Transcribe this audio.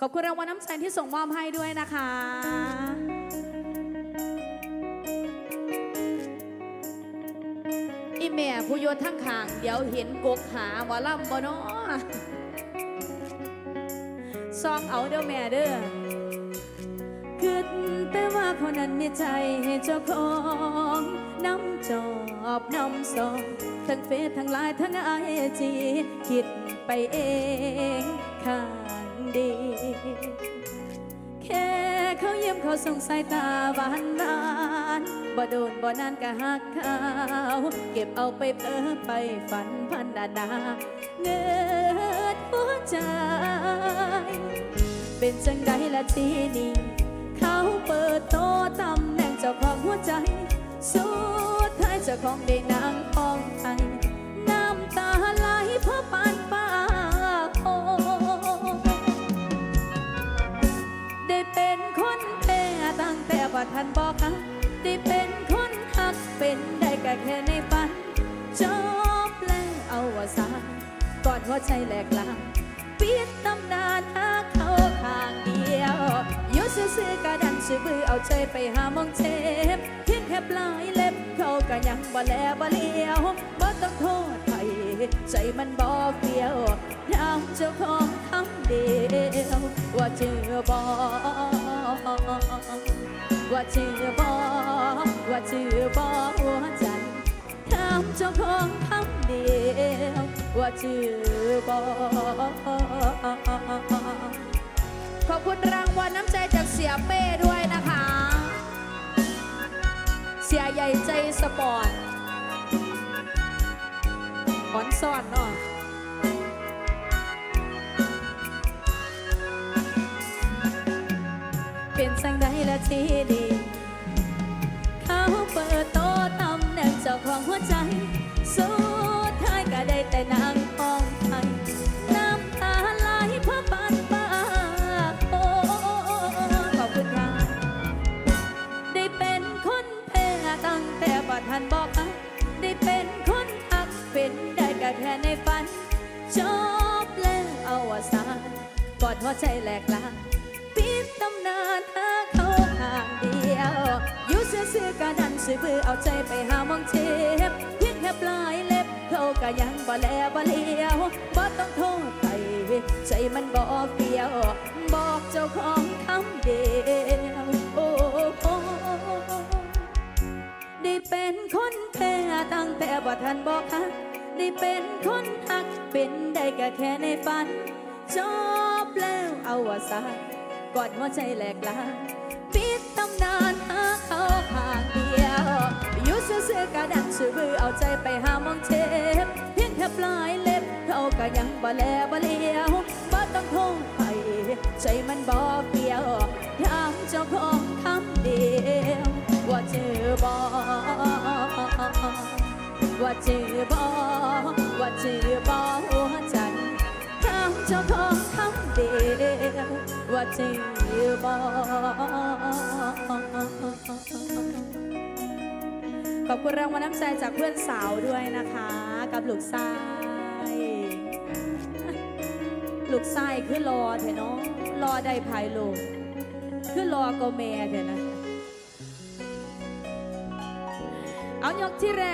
ขอบคุณรางวัลน้ำใจที่ส่งมอบให้ด้วยนะคะ อีแม่ผู้โยนทั้งขาง เดี๋ยวเห็นกกหาว่าล่ำบ่เนาะซองเอาเด้อแม่เด้อคิดแต่ว่าคนนั้นมีใจให้เจ้าของน้ำจอบน้ำซองทั้งเฟซทั้งไลน์ทั้งไอจีคิดไปเอง มเขาส่งสายตาหวานหวานบ่โดนบ่นานก็หักเขาเก็บเอาไปเพ้อไปฝันพันดาดาเงิดหัวใจ เป็นจังใดละทีนี้เขาเปิดโตตำแหน่งเจ้าของหัวใจ สุดท้ายเจ้าของได้นางห้องไทย ได้เป็นคนหักเป็นได้ก็แค่ในฝัน จบแล้วเอาวสานก่อนหัวใจแหลกลางปิดตำนานหาเขาข้างเดียวอยู่ซื่อๆกระดันชื่อบือเอาใจไปหามองเจ็บเพียงแค่ปลายเล็บเขาก็ยังบ่แลบ่เลี้ยวบ่ต้องโทษใครใจมันบอกเดียวถามเจ้าของคำเดียวว่าเจอบ่ว่าชื่อบ่ ว่าชื่อบ่หัวใจถามเจ้าของคำเดียวว่าชื่อบ่ขอบคุณรางวัลน้ำใจจากเสียเป้ด้วยนะคะ เสียใหญ่ใจสปอร์ตอ่อนซ่อนเนาะเป็นสังใดละทีดี หัวใจแหลกลางปิดตำนานหาเขาข้างเดียว อยู่ซื่อกะดันซื่อบือเอาใจไปหามองเจ็บเพียงแค่ปลายเล็บเขาก็ยังบ่แลบ่เลี้ยวบ่ต้องโทษใครใจมันบอกเดียว บอกเจ้าของคำเดียวโอ้โอ้ได้เป็นคนแพ้ตั้งแต่บ่ทันบอกฮักได้เป็นคนหักเป็นได้ก็แค่ในฝัน จบแล้วเอาวสานกอดหัวใจแหลกลาปิดตำนานหาเขาข้างเดียวอยู่ซื่อๆกระดันชื่อบือเอาใจไปหามองเจ็บเพียงแค่ปลายเล็บเขาก็ยังบ่แลบ่เลี้ยวบ่ต้องโทษใครใจมันบ่เกี่ยวถามเจ้าของคำเดียวว่าเจอบ่ว่าเจอบ่ว่าเจอบ่ จริงหรือบ่ขอบคุณรางวัลน้ำใจจากเพื่อนสาวด้วยนะคะ กับลูกชายลูกชายคือรอเถอะเนาะรอได้ภายโลกคือรอก็แม่เถอะนะเอายกที่แรก